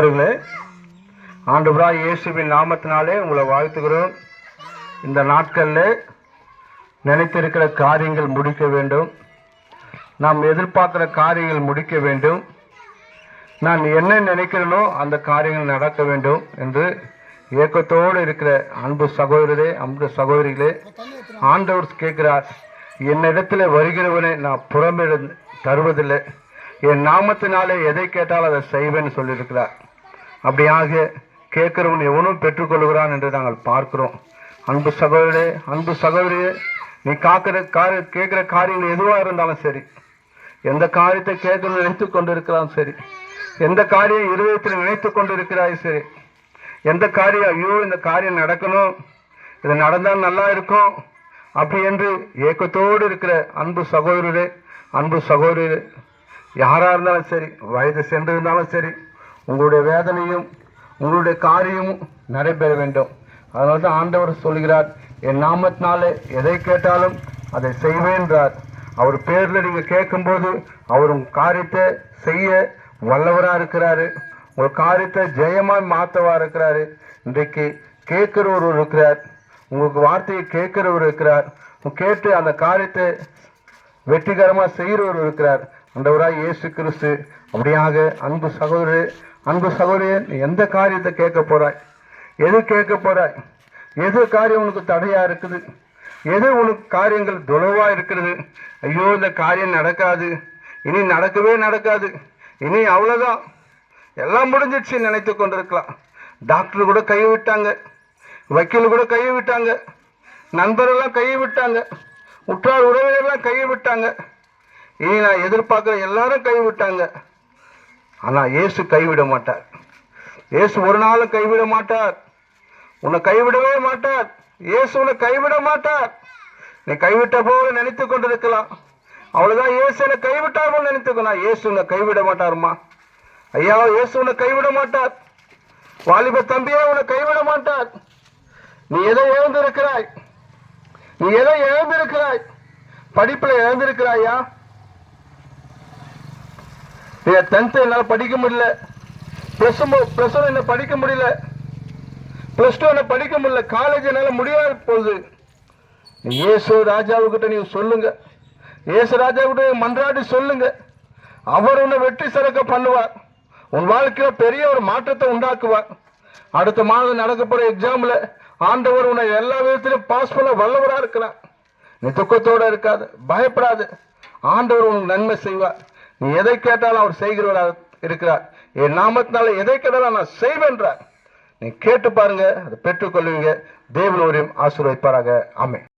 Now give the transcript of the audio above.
அவர்களே ஆண்டவராய் இயேசுவின் நாமத்தினாலே உங்களை வாழ்த்துகிறோம். இந்த நாட்களில் நினைத்திருக்கிற காரியங்கள் முடிக்க வேண்டும். நாம் எதிர்பார்க்கிற காரியங்கள் முடிக்க வேண்டும். நான் என்ன நினைக்கிறேனோ அந்த காரியங்கள் நடக்க வேண்டும் என்று ஏக்கத்தோடு இருக்கிற அன்பு சகோதரரே அன்பு சகோதரிகளே ஆண்டவர் கேட்கிறார் என்னிடத்தில் வருகிறவனை நான் புறமிட தருவதில்லை. என் நாமத்தினாலே எதை கேட்டாலும் அதை செய்வேன்னு சொல்லியிருக்கிறார். அப்படியாக கேட்கிறவன் எவனும் பெற்றுக்கொள்கிறான் என்று நாங்கள் பார்க்கிறோம். அன்பு சகோதரே அன்பு சகோதரியே நீ காக்கிற காரிய கேட்குற காரியங்கள் எதுவாக இருந்தாலும் சரி. எந்த காரியத்தை கேட்கணும்னு நினைத்து கொண்டிருக்கிறான் சரி. எந்த காரியம் இருதயத்தில் நினைத்து கொண்டிருக்கிறாய் சரி. எந்த காரியம் ஐயோ இந்த காரியம் நடக்கணும் இது நடந்தால் நல்லா இருக்கும் அப்படி என்று ஏக்கத்தோடு இருக்கிற அன்பு சகோதரரே அன்பு சகோதரரே யாராக இருந்தாலும் சரி வயது சென்று இருந்தாலும் சரி உங்களுடைய வேதனையும் உங்களுடைய காரியமும் நடைபெற வேண்டும். அதனால தான் ஆண்டவர் சொல்கிறார் என் நாமத்தினாலே எதை கேட்டாலும் அதை செய்வேன்றார் அவர் பேரில் நீங்கள் கேட்கும்போது அவர் உங்கள் காரியத்தை செய்ய வல்லவராக இருக்கிறாரு. உங்கள் காரியத்தை ஜெயமாக மாத்தவா இருக்கிறாரு. இன்றைக்கு கேட்குறவர் இருக்கிறார். உங்களுக்கு வார்த்தையை கேட்குறவர் இருக்கிறார். கேட்டு அந்த காரியத்தை வெற்றிகரமாக செய்கிறவர் இருக்கிறார். அந்தவராக இயேசு கிறிஸ்து அப்படியாக அன்பு சகோதரர் அன்பு சகோதரியே நீ எந்த காரியத்தை கேட்க போறாய்? எது கேட்க போறாய்? எது காரியம் உனக்கு தடையா இருக்குது? எது உனக்கு காரியங்கள் துளவா இருக்கிறது? ஐயோ இந்த காரியம் நடக்காது. இனி நடக்கவே நடக்காது. இனி அவ்வளோதான் எல்லாம் முடிஞ்சிடுச்சு நினைத்து கொண்டிருக்கலாம். டாக்டர் கூட கையை விட்டாங்க. வக்கீல் கூட கையை விட்டாங்க. நண்பரெல்லாம் கையை விட்டாங்க. உற்றார் உறவினர்லாம் கையை விட்டாங்க. இனி நான் எதிர்பார்க்குற எல்லாரும் கை ஆனால் இயேசு கைவிட மாட்டார். இயேசு ஒரு நாளும் கைவிட மாட்டார். உன்னை கைவிடவே மாட்டார். இயேசு உன்னை கைவிட மாட்டார். நீ கைவிட்ட போல நினைத்து கொண்டிருக்கலாம். அவ்வளோதான் இயேசு என்னை கைவிட்டார் போல நினைத்துக்கலாம் இயேசு உன்னை கைவிட மாட்டாருமா? ஐயா இயேசு உன்னை கைவிட மாட்டார். வாலிப தம்பியே உன்னை கைவிட மாட்டார். நீ எதை இழந்திருக்கிறாய்? நீ எதை இழந்திருக்கிறாய்? படிப்பில் இழந்திருக்கிறாயா? என் டென்த் என்னால் படிக்க முடியல. ப்ளஸ் ப்ளஸ் ஒன் என்ன படிக்க முடியல. ப்ளஸ் டூ என்ன படிக்க முடியல. காலேஜ் என்னால் முடியாது போகுது. இயேசு ராஜாவுக்கிட்ட நீ சொல்லுங்க. இயேசு ராஜாவுக்கிட்ட மன்றாடி சொல்லுங்க. அவர் உன்னை வெற்றி சிறக்க பண்ணுவார். உன் வாழ்க்கையில் பெரிய ஒரு மாற்றத்தை உண்டாக்குவார். அடுத்த மாதம் நடக்க எக்ஸாமில் ஆண்டவர் உன்னை எல்லா விதத்திலும் பாஸ் பண்ண வல்லவராக இருக்கிறார். நீ துக்கத்தோடு இருக்காது. பயப்படாது. ஆண்டவர் உனக்கு நன்மை செய்வார். நீ எதை கேட்டாலும் அவர் செய்கிறவராக இருக்கிறார். என் நாமத்தினால எதை கேட்டாலும் நான் செய்வேன்றார். நீ கேட்டு பாருங்க அதை பெற்றுக்கொள்வீங்க தேவன் ஒரு ஆசீர்வதிப்பாராக. ஆமென்.